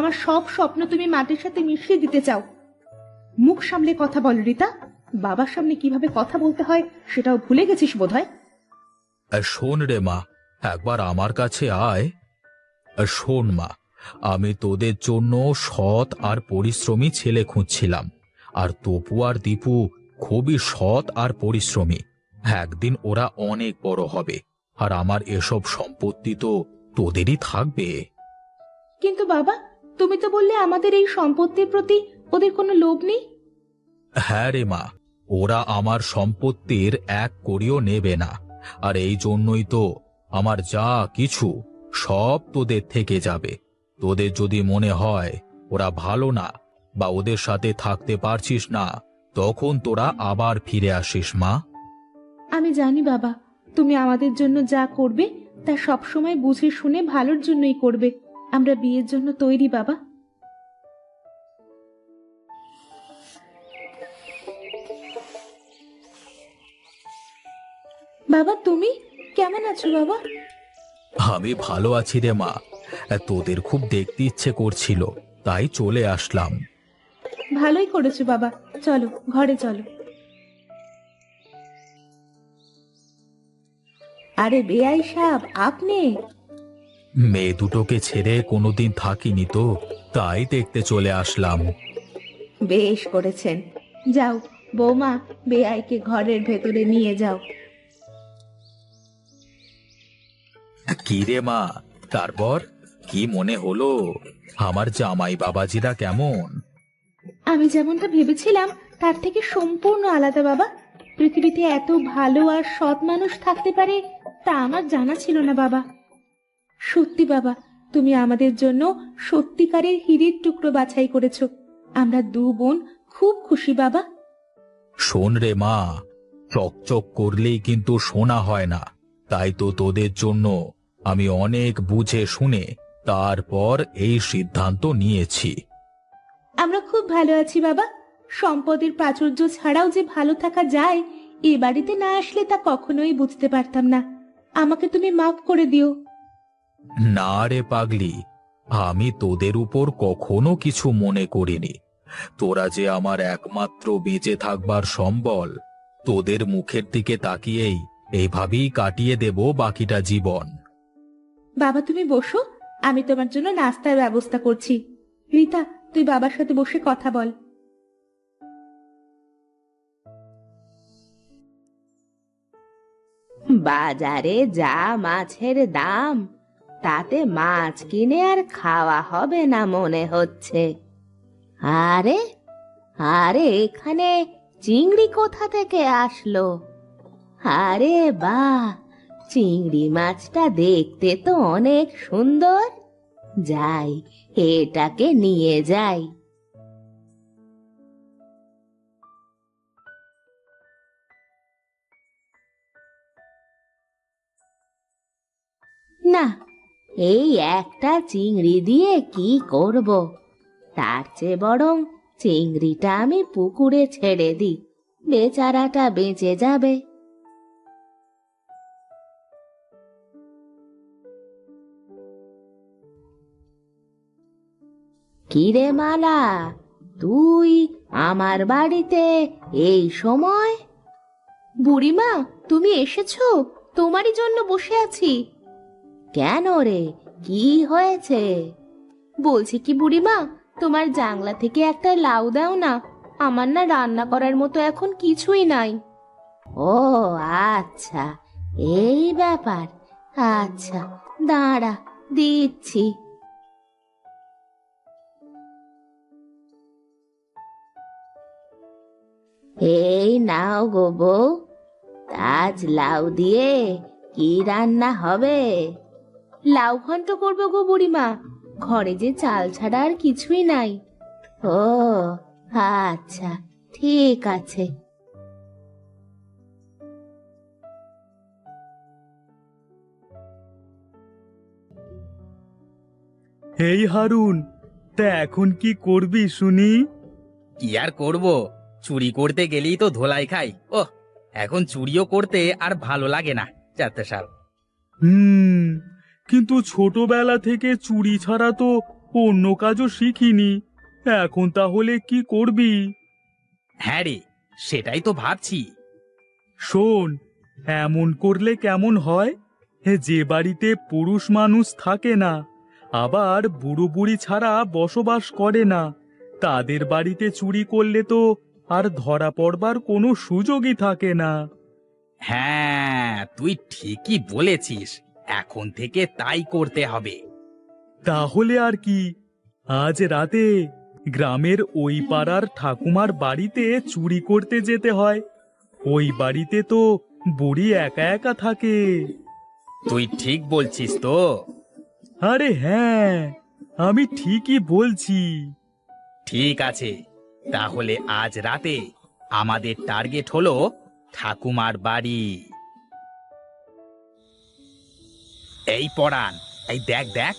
আমার সব স্বপ্ন তুমি মাটির সাথে মিশিয়ে দিতে চাও। মুখ সামলে কথা বল রিতা। বাবার সামনে কীভাবে কথা বলতে হয় সেটাও ভুলে গেছিস বোধহয়? আর শোন রে মা একবার আমার কাছে আয়। আর শোন মা আমি তোদের জন্য সৎ আর পরিশ্রমী ছেলে খুঁজছিলাম। আর তপু আর দীপু খুবই সৎ আর পরিশ্রমী। একদিন ওরা অনেক বড় হবে আর আমার এসব সম্পত্তি তো তোদেরই থাকবে। কিন্তু বাবা তুমি তো বললে আমাদের এই সম্পত্তির প্রতি ওদের কোনো লোভ নেই? হ্যাঁ রে মা ওরা আমার সম্পত্তির এক করিও নেবে না। আর এই জন্যই তো আমার যা কিছু সব তোদের থেকে যাবে। তোদের যদি মনে হয় ওরা ভালো না বা ওদের সাথে থাকতে পারছিস না তখন তোরা আবার ফিরে আসিস মা। আমি জানি বাবা তুমি আমাদের জন্য যা করবে তা সবসময় বুঝে শুনে ভালোর জন্যই করবে। আমরা বিয়ের জন্য তৈরি বাবা। বাবা তুমি কেমন আছো বাবা? আমি ভালো আছি রে মা। তোদের খুব দেখতে ইচ্ছে করছিল তাই চলে আসলাম। ভালোই করেছ বাবা। চলো ঘরে চলো। আরে বেআই সাহেব আপনি? মেয়ে দুটোকে ছেড়ে কোনোদিন থাকিনি তো তাই দেখতে চলে আসলাম। বেশ করেছেন। যাও বৌমা বেআইকে ঘরের ভেতরে নিয়ে যাও। কি রে মা তারপর? কি মনে হলো? আমার জামাই বাবাজিরা কেমন? আমি যেমনটা ভেবেছিলাম তার থেকে সম্পূর্ণ আলাদা বাবা। পৃথিবীতে এত ভালো আর সৎ মানুষ থাকতে পারে তা আমার জানা ছিল না বাবা। সত্যি বাবা তুমি আমাদের জন্য সত্যিকারের হিরের টুকরো বাছাই করেছ। আমরা দু বোন খুব খুশি বাবা। শোন রে মা চকচক করলেই কিন্তু শোনা হয় না। তাই তো তোদের জন্য আমি অনেক বুঝে শুনে তারপর এই সিদ্ধান্ত নিয়েছি। আমরা খুব ভালো আছি বাবা। সম্পদের প্রাচুর্য ছাড়াও যে ভালো থাকা যায় এ বাড়িতে না আসলে তা কখনোই বুঝতে পারতাম না। আমাকে তুমি মাফ করে দিও। না রে পাগলি আমি তোদের উপর কখনো কিছু মনে করিনি। তোরা যে আমার একমাত্র বেঁচে থাকবার সম্বল তোদের মুখের দিকে তাকিয়েই এইভাবেই কাটিয়ে দেব বাকিটা জীবন। বাবা তুমি বসো আমি তোমার জন্য নাস্তার ব্যবস্থা করছি। রীতা তুই বাবার সাথে বসে কথা বল। বাজারে যা মাছের দাম তাতে মাছ কিনে আর খাওয়া হবে না মনে হচ্ছে। আরে আরে, এখানে চিংড়ি কোথা থেকে আসলো? আরে বাহ চিংড়ি মাছটা দেখতে তো অনেক সুন্দর। যাই, এটাকে নিয়ে যাই। না এই একটা চিংড়ি দিয়ে কি করব? তার চেয়ে বরং চিংড়িটা আমি পুকুরে ছেড়ে দিই, বেচারাটা বেঁচে যাবে। কিরে মালা, তুই আমার বাড়িতে এই সময়? বুড়িমা, তুমি এসেছ? তোমারই জন্য বসে আছি। কেন রে? কি হয়েছে? বলছি কি বুড়িমা, তোমার জাংলা থেকে একটা লাউ দাও না। আমার না রান্না করার মতো এখন কিছুই নাই। ও আচ্ছা। এই ব্যাপার। আচ্ছা দাঁড়া, দিচ্ছি। এই নাও গো বউ আজ লাউ দিয়ে কি রান্না হবে? লাউ ঘন্ট করব গো বুড়িমা। ঘরে যে চাল ছাড়া আর কিছুই নাই। ও আচ্ছা ঠিক আছে। এই হারুন তা এখন কি করবি শুনি? কি আর করব? চুরি করতে গেলেই তো ধোলাই খাই। ও এখন চুরিও করতে আর ভালো লাগে না চারটে সাল হুম কিন্তু ছোটবেলা থেকে চুরি ছাড়া তো অন্য কাজও শিখিনি। এখন তাহলে কি করবি? হ্যাঁ রে সেটাই তো ভাবছি। শোন এমন করলে কেমন হয়? যে বাড়িতে পুরুষ মানুষ থাকে না আবার বুড়ো বুড়ি ছাড়া বসবাস করে না তাদের বাড়িতে চুরি করলে তো আর ধরা পড়বার কোনো সুযোগই থাকে না। হ্যাঁ তুই ঠিকই বলেছিস। এখন থেকে তাই করতে হবে। তাহলে আর কি? আজ রাতে গ্রামের ওই পাড়ার ঠাকুমার বাড়িতে চুরি করতে যেতে হয়। ওই বাড়িতে তো বুড়ি একা একা থাকে। তুই ঠিক বলছিস তো। আরে হ্যাঁ আমি ঠিকই বলছি। ঠিক আছে তাহলে আজ রাতে আমাদের টার্গেট হলো ঠাকুমার বাড়ি। এই পড়ান এই দেখ দেখ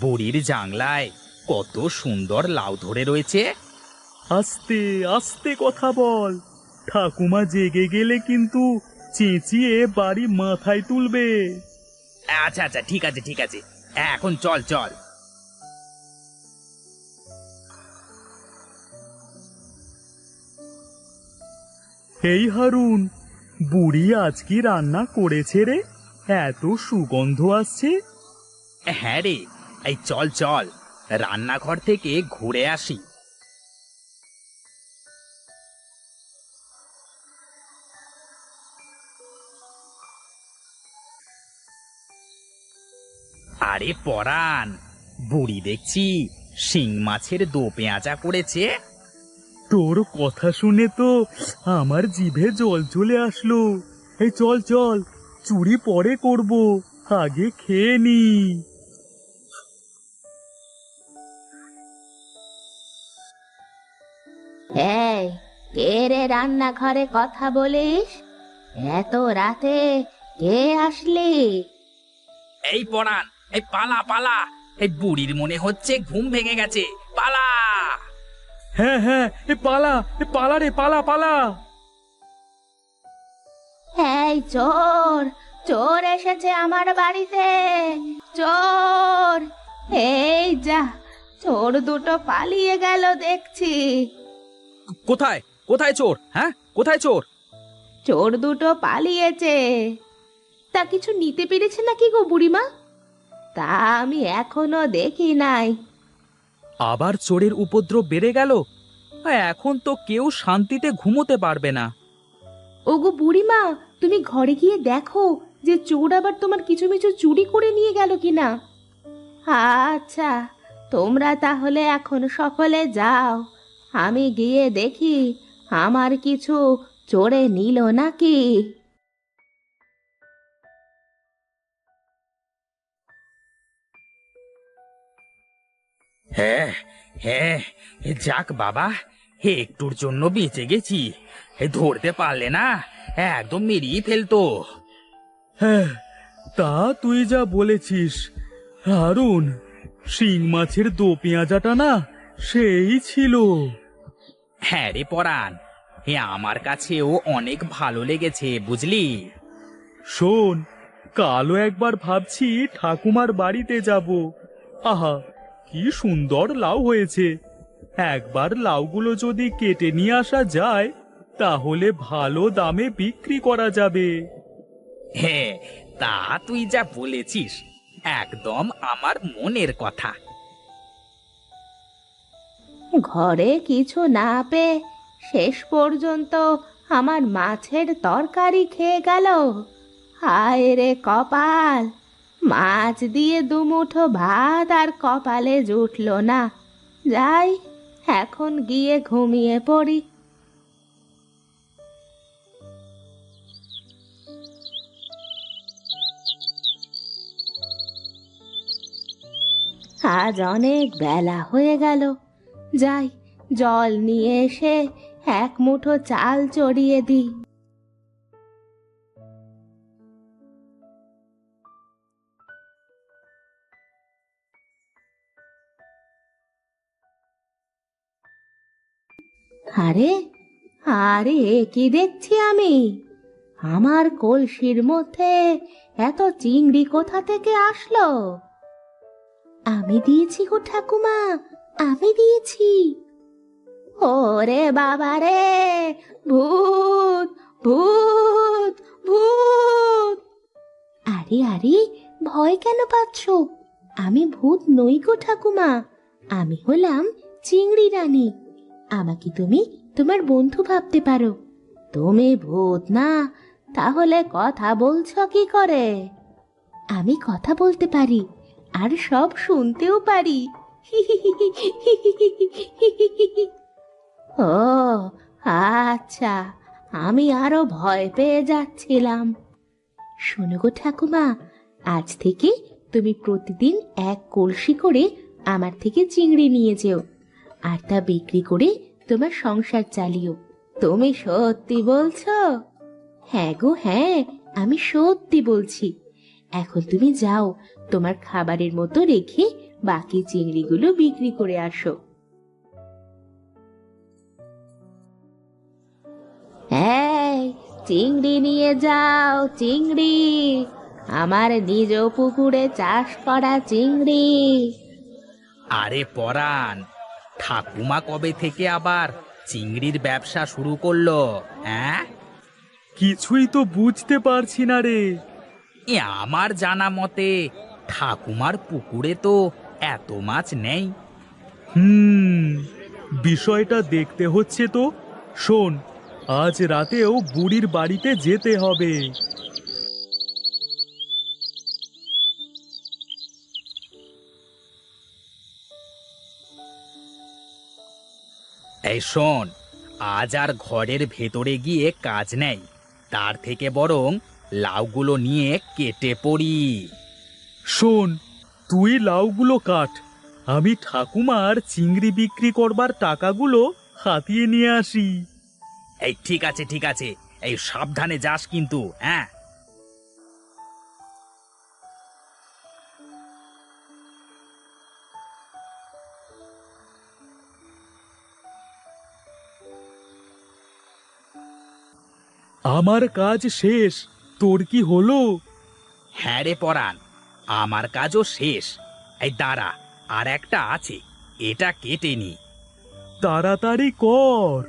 বুড়ির জাংলায় কত সুন্দর লাউ ধরে রয়েছে। আস্তে আস্তে কথা বল। ঠাকুমা জেগে গেলে কিন্তু চেঁচিয়ে বাড়ি মাথায় তুলবে। আচ্ছা আচ্ছা ঠিক আছে ঠিক আছে। এখন চল চল। এই হারুন বুড়ি আজ কি রান্না করেছে রে? এত সুগন্ধ আসছে। হ্যাঁ রে এই চল চল রান্নাঘর থেকে ঘুরে আসি। আরে পরান বুড়ি দেখছি শিং মাছের দো পেঁয়াজা করেছে। তোর কথা শুনে তো আমার জিভে জল চলে আসলো। এই চল চল চুরি পরে করব আগে খেয়ে নি। এই কে রে রান্নাঘরে কথা বলিস? এত রাতে কে আসলি? এই পড়ান এই পালা পালা। এই বুড়ির মনে হচ্ছে ঘুম ভেঙে গেছে। পালা! হ্যাঁ হ্যাঁ এ পালা এ পালা রে পালা পালা। এই চোর চোর এসেছে আমার বাড়িতে। চোর এই যা চোর দুটো পালিয়ে গেল দেখছি। কোথায়? কোথায় চোর? হ্যাঁ? কোথায় চোর? চোর দুটো পালিয়েছে। তা কিছু নিতে পেরেছে নাকি গো বুড়িমা? তা আমি এখনও দেখি নাই। আবার চোরের উপদ্রব বেড়ে গেল? এখন তো কেউ শান্তিতে ঘুমোতে পারবে না। ওগো বুড়িমা তুমি ঘরে গিয়ে দেখো যে চোর আবার তোমার কিছু মিছু চুরি করে নিয়ে গেল কিনা। আচ্ছা তোমরা তাহলে এখন সকলে যাও। আমি গিয়ে দেখি আমার কিছু চোরে নিল নাকি। হ্যাঁ হ্যাঁ যাক বাবা হে একটুর জন্য বেঁচে গেছি। ধরতে পারলে না? একদম মেরিয়ে ফেলতো। হ্যাঁ তা তুই যা বলেছিস। হারুন শিং মাছের দো পেঁয়াজাটা না সেই ছিল। হ্যাঁ রে পরাণ হে আমার কাছেও অনেক ভালো লেগেছে বুঝলি? শোন কালও একবার ভাবছি ঠাকুমার বাড়িতে যাব। আহা কি সুন্দর লাউ হয়েছে। একবার লাউগুলো যদি কেটে নিয়ে আসা যায় তাহলে ভালো দামে বিক্রি করা যাবে। হ্যাঁ তা তুই যা বলেছিস একদম আমার মনের কথা। ঘরে কিছু না পেয়ে শেষ পর্যন্ত আমার মাছের তরকারি খেয়ে গেল। হায় রে কপাল মাছ দিয়ে দুমুঠো ভাত আর কপালে জুটল না। যাই এখন গিয়ে ঘুমিয়ে পড়ি। আজ অনেক বেলা হয়ে গেল। যাই, জল নিয়ে এসে এক মুঠো চাল চড়িয়ে দিই। আরে আরে কি দেখছি আমি? আমার কলসির মধ্যে এত চিংড়ি কোথা থেকে আসলো? আমি দিয়েছি গো ঠাকুমা, আমি দিয়েছি। ওরে বাবা রে, ভূত ভূত ভূত। আরে আরে, ভয় কেন পাচ্ছ? আমি ভূত নই গো ঠাকুমা, আমি হলাম চিংড়ি রানী। আমাকে তুমি তোমার বন্ধু ভাবতে পারো। তুমি ভূত না, তাহলে কথা বলছ কি করে? আমি কথা বলতে পারি আর সব শুনতেও পারি। ও আচ্ছা আমি আরও ভয় পেয়ে যাচ্ছিলাম। শোনো গো ঠাকুমা, আজ থেকে তুমি প্রতিদিন এক কলসি করে আমার থেকে চিংড়ি নিয়ে যেও, আর তা বিক্রি করে তোমার সংসার চালিও। তুমি সত্যি বলছো? হ্যাঁ গো হ্যাঁ আমি সত্যি বলছি। এখন তুমি যাও তোমার খাবারের মতো রেখে বাকি চিংড়িগুলো বিক্রি করে আসো। চিংড়ি নিয়ে যাও চিংড়ি। আমার নিজ পুকুরে চাষ করা চিংড়ি। আরে পরাণ ঠাকুমা কবে থেকে আবার চিংড়ির ব্যবসা শুরু করল হ্যাঁ কিছুই তো বুঝতে পারছি না রে। এ আমার জানা মতে ঠাকুমার পুকুরে তো এত মাছ নেই। হুম, বিষয়টা দেখতে হচ্ছে তো। শোন, আজ রাতেও বুড়ির বাড়িতে যেতে হবে। এই শোন, আজ আর ঘরের ভেতরে গিয়ে কাজ নেই। তার থেকে বরং লাউগুলো নিয়ে কেটে পড়ি। শোন তুই লাউগুলো কাট। আমি ঠাকুমার চিংড়ি বিক্রি করবার টাকাগুলো হাতিয়ে নিয়ে আসি। এই ঠিক আছে ঠিক আছে। এই সাবধানে যাস কিন্তু হ্যাঁ? আমার কাজ শেষ তোর কি হলো? হ্যাঁ রে পরাণ। আমার কাজও শেষ। এই দাঁড়া আর একটা আছে এটা কেটে নি। তাড়াতাড়ি কর।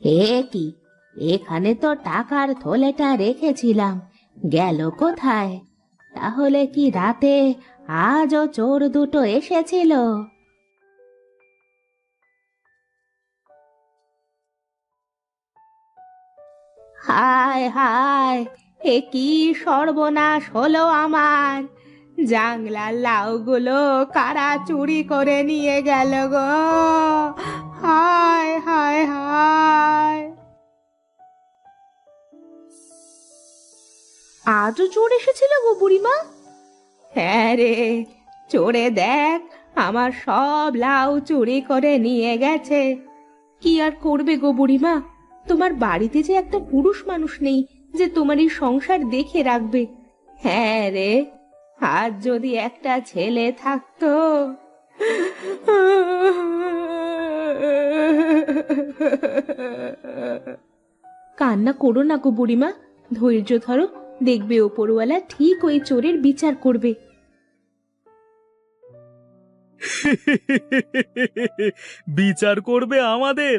এ কি? এখানে তো টাকার থলেটা রেখেছিলাম। গেল কোথায়? তাহলে কি রাতে আজও চোর দুটো এসেছিল? হায় হায়, এ কি সর্বনাশ হলো আমার। জাংলার লাউগুলো কারা চুরি করে নিয়ে গেল গো। হায় হায় হায়। আজও চোর এসেছিল গো বুড়িমা? হ্যাঁ রে চোরে দেখ আমার সব লাউ চুরি করে নিয়ে গেছে। কি আর করবে গো বুড়িমা? তোমার বাড়িতে যে একটা পুরুষ মানুষ নেই যে তোমার এই সংসার দেখে রাখবে। হ্যাঁ রে আজ যদি একটা ছেলে থাকতো। কান্না করো না গো বুড়িমা ধৈর্য ধরো। দেখবে ওপরওয়ালা ঠিক ওই চোরের বিচার করবে। বিচার করবে আমাদের?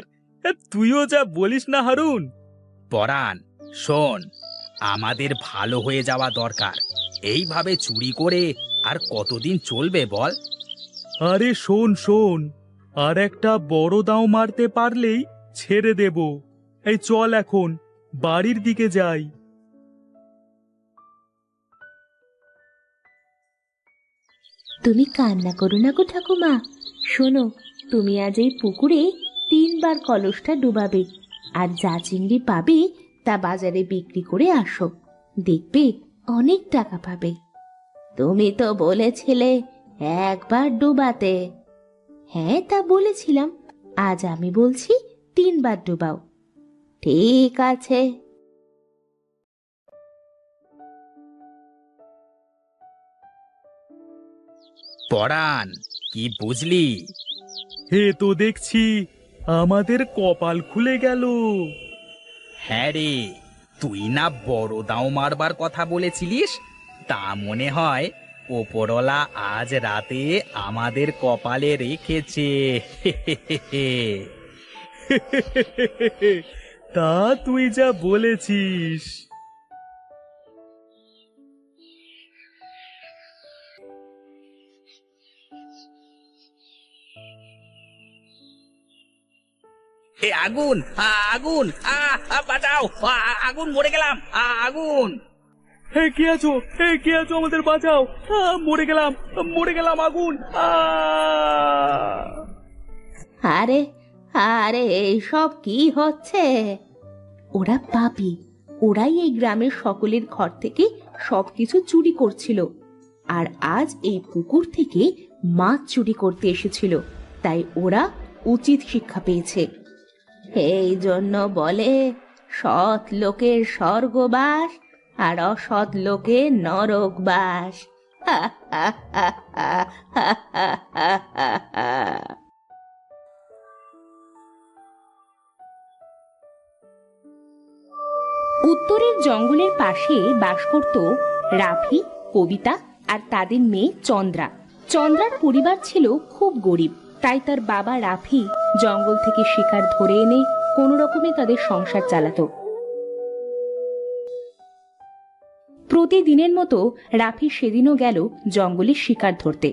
তুইও যা বলিস না হারুন। পরাণ শোন আমাদের ভালো হয়ে যাওয়া দরকার। এইভাবে চুরি করে আর কতদিন চলবে বল? আরে শোন শোন আর একটা বড় দাও মারতে পারলেই ছেড়ে দেব। এই চল এখন বাড়ির দিকে যাই। তুমি কান্না করো না গো ঠাকুমা। শোনো, তুমি আজ এই পুকুরে তিনবার কলসটা ডুবাবে, আর যা চিংড়ি পাবে তা বাজারে বিক্রি করে আসো। দেখবে অনেক টাকা পাবে। তুমি তো বলেছিলে একবার ডুবাতে। হ্যাঁ তা বলেছিলাম। আজ আমি বলছি তিনবার ডুবাও। ঠিক আছে। পরাণ কি বুঝলি? হে তো দেখছি আমাদের কপাল খুলে গেল। হ্যাঁ রে তুই না বড় দাও মারবার কথা বলেছিলিস? তা মনে হয় ওপরলা আজ রাতে আমাদের কপালে রেখেছে। তা তুই যা বলেছিস। এ আগুন আ, আগুন আ, আ, বাঁচাও আ, আগুন মরে গেলাম আ, আগুন। হে কে আছো? হে কে আছো আমাদের? বাঁচাও। আহ, মরে গেলাম মরে গেলাম আগুন আহ! আরে আরে এইসব কি হচ্ছে? ওরা পাপি। ওরাই এই গ্রামের সকলের ঘর থেকে সবকিছু চুরি করছিল। আর আজ এই পুকুর থেকে মাছ চুরি করতে এসেছিল। তাই ওরা উচিত শিক্ষা পেয়েছে। এই জন্য বলে, সৎ লোকের স্বর্গবাস আর অসৎ লোকের নরকবাস। উত্তরের জঙ্গলের পাশে বাস করত রাফি কবিতা আর তাদের মেয়ে চন্দ্রা। চন্দ্রার পরিবার ছিল খুব গরিব। তাই তার বাবা রাফি জঙ্গল থেকে শিকার ধরে এনে কোনো রকমে তাদের সংসার চালাতো। প্রতিদিনের মতো রাফি সেদিনও গেল জঙ্গলে শিকার ধরতে।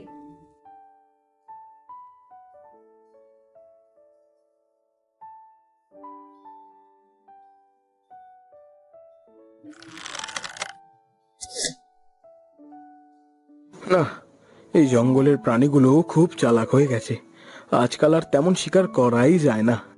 না, এই জঙ্গলের প্রাণীগুলো খুব চালাক হয়ে গেছে। আজকাল আর তেমন শিকার করাই যায় না।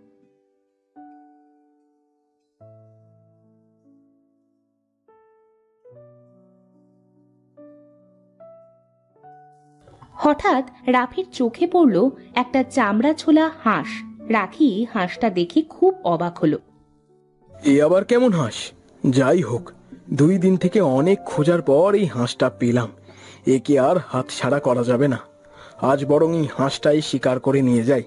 হঠাৎ রাফির চোখে পড়ল একটা চামড়া ছোলা হাঁস। রাখি হাঁসটা দেখে খুব অবাক হলো। এ আবার কেমন হাঁস? যাই হোক দুই দিন থেকে অনেক খোঁজার পর এই হাঁসটা পেলাম। একে আর হাত ছাড়া করা যাবে না। আজ বরং এই হাঁসটাই শিকার করে নিয়ে যাই।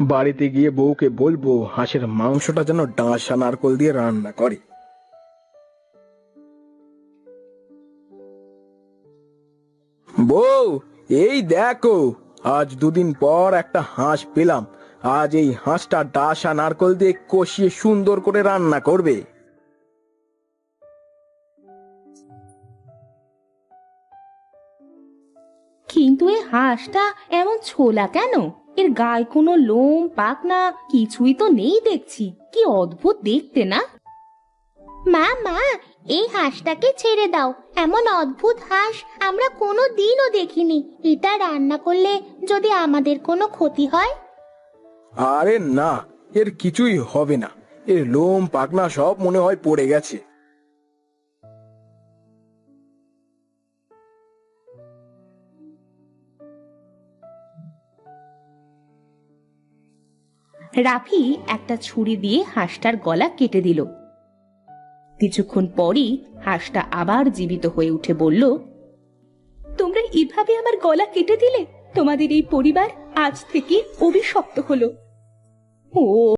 বাড়িতে গিয়ে বউকে বলব, হাঁসের মাংসটা যেন ডাঁসা নারকল দিয়ে রান্না করে। বউ এই দেখো আজ দুদিন পর একটা হাঁস পেলাম। আজ এই হাঁসটা ডাসা নারকল দিয়ে কষিয়ে সুন্দর করে রান্না করবে। কিন্তু এই হাঁসটা এমন ছোলা কেন? এর গায়ে কোনো লোম পাকনা কিছুই তো নেই দেখছি। কি অদ্ভুত দেখতে না? মা মা এই হাঁসটাকে ছেড়ে দাও। এমন অদ্ভুত হাঁস আমরা কোনো দিনও দেখিনি। এটা রান্না করলে যদি আমাদের কোনো ক্ষতি হয়? আরে না এর কিছুই হবে না। এর লোম পাকনা সব মনে হয় পড়ে গেছে। রাফি একটা ছুরি দিয়ে হাঁসটার গলা কেটে দিল। কিছুক্ষণ পরই হাঁসটা আবার জীবিত হয়ে উঠে বলল, তোমরা এভাবে আমার গলা কেটে দিলে? তোমাদের এই পরিবার আজ থেকে অভিশপ্ত হলো। ও